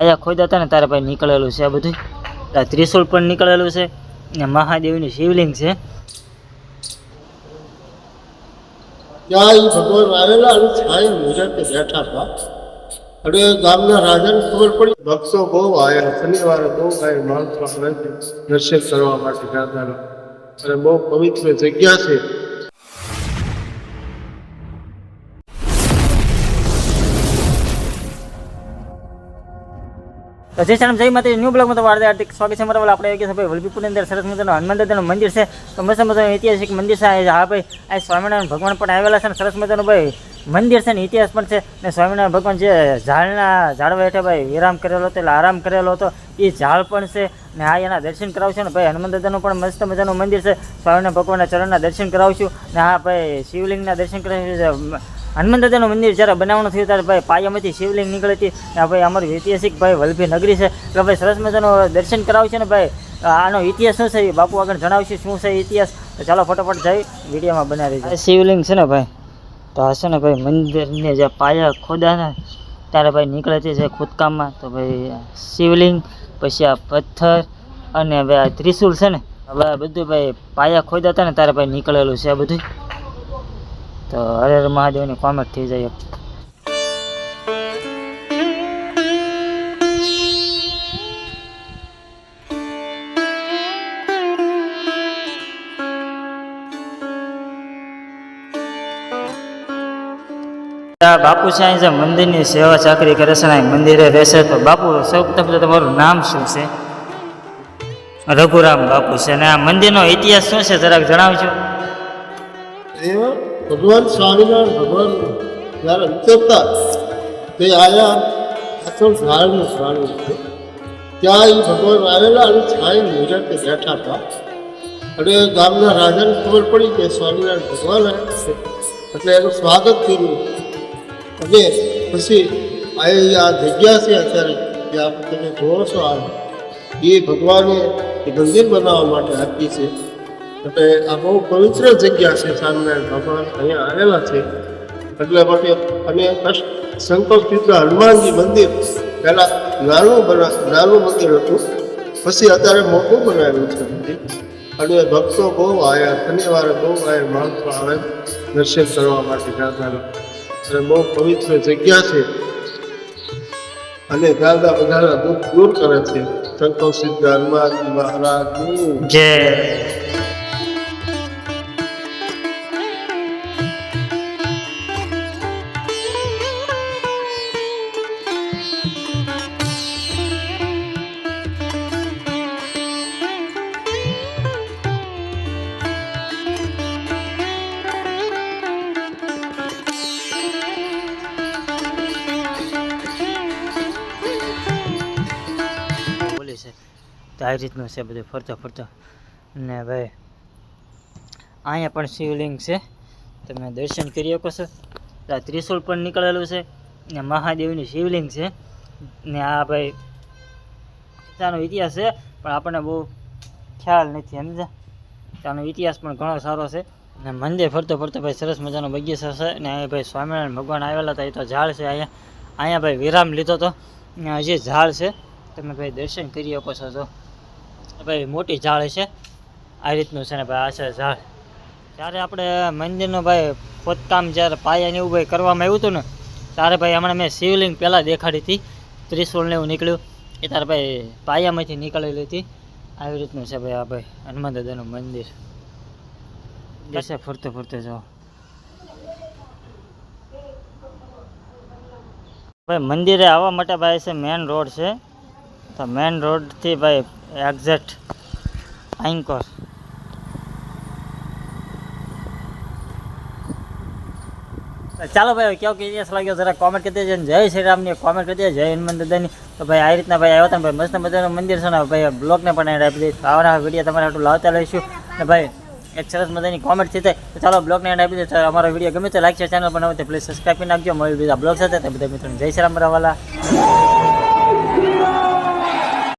અહીંયા ખોદા હતા ને તારે ભાઈ નીકળેલું છે આ બધું ત્રિશુલ પણ નીકળેલું છે. ને મહાદેવનું શિવલિંગ છે. ત્યાં ભગવાન આવેલા અને છાંય મુજબ બેઠા હતા. અને ગામના રાજાને ખબર પડી. ભક્તો બહુ આવ્યા શનિવારે બહુ આવ્યા માણસો દર્શન કરવા માટે અને બહુ પવિત્ર જગ્યા છે. તો જય શ્યામ જય માતા ન્યૂ બ્લોગમાં તમારું હાર્દિક સ્વાગત છે, મારા આપણે આવી ગયા ભાઈ વલભીપુરની અંદર સરસ મજાનું હનુમાન દાદાનું મંદિર છે. તો મસ્ત મજાનું ઐતિહાસિક મંદિર છે. હા ભાઈ, આ સ્વામિનારાયણ ભગવાન પણ આવેલા છે ને સરસ મજાનું ભાઈ મંદિર છે ને ઇતિહાસ પણ છે. ને સ્વામિનારાયણ ભગવાન જે ઝાડના ઝાડવા હેઠળ ભાઈ વિરામ કરેલો હતો, એટલે આરામ કરેલો હતો, એ ઝાડ પણ છે. ને આ એના દર્શન કરાવશું ને ભાઈ, હનુમાન દાદાનું પણ મસ્ત મજાનું મંદિર છે. સ્વામિનારાયણ ભગવાનના ચરણના દર્શન કરાવશું. ને હા ભાઈ શિવલિંગના દર્શન કરાવશું. હનુમાન દાદાનું મંદિર જ્યારે બનાવવાનું થયું ત્યારે ભાઈ પાયામાંથી શિવલિંગ નીકળી હતી. ભાઈ અમારું ઐતિહાસિક ભાઈ વલભી નગરી છે. એટલે ભાઈ સરસ મજાનું દર્શન કરાવશે ને ભાઈ. આનો ઇતિહાસ શું છે એ બાપુ આગળ જણાવશે શું છે ઇતિહાસ. તો ચાલો ફટાફટ જઈ વિડીયોમાં બનાવી દઈએ. શિવલિંગ છે ને ભાઈ. તો હશે ને ભાઈ મંદિરને જે પાયા ખોદા ને, ત્યારે ભાઈ નીકળે છે જે ખોદકામમાં. તો ભાઈ શિવલિંગ, પછી આ પથ્થર અને હવે આ ત્રિશુલ છે ને, હવે બધું ભાઈ પાયા ખોદાતા ને, ત્યારે ભાઈ નીકળેલું છે આ બધું. તો હરે મહાદેવની કોમેન્ટ થઈ જાય બાપુ અહીં જે મંદિરની સેવા ચાકરી કરે છે ને મંદિરે રહેશે તો બાપુ સૌ પ્રથમ તમારું નામ શું છે? રઘુરામ બાપુ છે અને આ મંદિરનો ઇતિહાસ શું છે? જરાક જણાવજો. ભગવાન સ્વામિનારાયણ ભગવાન જ્યારે વિચરતા, તે આયા પાછળ ઝાડનું સ્વામી છે. ત્યાં એ ભગવાન આવેલા અને છાંય મુજબ બેઠા હતા. અને ગામના રાજાને ખબર પડી કે સ્વામિનારાયણ ભગવાન આવ્યા છે. એટલે એનું સ્વાગત કર્યું. અને પછી આ જગ્યા છે અત્યારે, જ્યાં તમે જોવો છો આ. એ ભગવાને મંદિર બનાવવા માટે આપી છે. એટલે આ બહુ પવિત્ર જગ્યા છે સ્વામિનારાયણ ભગવાન. અહીંયા આવેલા છે. એટલે માટે અને સંકલ્પ ચિત્ર હનુમાનજી મંદિર પહેલાં નાનું બના નાનું મંદિર હતું. પછી અત્યારે મોટું બનાવ્યું છે મંદિર. અને ભક્તો બહુ આવ્યા શનિવારે બહુ આવ્યા માણસો આવે દર્શન કરવા માટે દાદાના. અને બહુ પવિત્ર જગ્યા છે. અને દાદા બધાના દુઃખ દૂર કરે છે. સંકલ્પ સિદ્ધ હનુમાનજી મહારાજ. જે તો આ રીતનું છે બધું. ફરતા ફરતા. ને ભાઈ અહીંયા પણ શિવલિંગ છે. તમે દર્શન કરી શકો છો. આ ત્રિશુલ પણ નીકળેલું છે. ને મહાદેવની શિવલિંગ છે. ને આ ભાઈ ત્યાંનો ઇતિહાસ છે, પણ આપણને બહુ ખ્યાલ નથી સમજા ત્યાંનો ઇતિહાસ પણ ઘણો સારો છે. ને મંદિર ફરતો ફરતો ભાઈ સરસ મજાનો બગીચો છે. ને અહીંયા ભાઈ સ્વામિનારાયણ ભગવાન આવેલા હતા, એ તો ઝાડ છે અહીંયા. અહીંયા ભાઈ વિરામ લીધો હતો. ને હજી ઝાડ છે. તમે ભાઈ દર્શન કરી શકો છો તો. ભાઈ મોટી ઝાડ છે. આ રીતનું છે ને ભાઈ આ છે ઝાડ ત્યારે આપણે મંદિરનું ભાઈ ખોદકામ જ્યારે પાયાને એવું ભાઈ કરવામાં આવ્યું હતું ને, ત્યારે ભાઈ હમણાં મેં શિવલિંગ પહેલાં દેખાડી હતી. ત્રિશુળને એવું નીકળ્યું. એ ત્યારે ભાઈ પાયામાંથી નીકળેલી હતી. આવી રીતનું છે ભાઈ આ ભાઈ હનુમાન દાદાનું મંદિર. જશે ફરતે ફરતે જાઓ ભાઈ મંદિરે આવવા માટે ભાઈ છે મેન રોડ છે. તો મેન રોડથી ભાઈ એક્ઝેક્ટ આઈંકોર. ચાલો ભાઈ કેવો કે લાગ્યો, જરા કોમેન્ટ કરી દેજો જય શ્રી રામની કોમેન્ટ કરી દેજો. જય હનુમાન દાદાની તો ભાઈ, આ રીતના ભાઈ આવ્યા હતા ભાઈ, મસ્ત મજાનું મંદિર છે ને ભાઈ, બ્લોગને પણ એડ આપી દઈશ આવા વીડિયો તમારે આટલું લાવતા લઈશું ને ભાઈ, એક સરસ મજાની કોમેન્ટ થઈ તો. ચાલો, બ્લોગને એડ આપી દે અમારો વીડિયો ગમે તો લાઈક છે ચેનલ બનાવો તો પ્લીઝ સબસ્ક્રાઈબ કરી નાખજો. મળી બીજા બ્લોગ સાથે. બધા મિત્રોને જય શ્રી રામ રાવાલા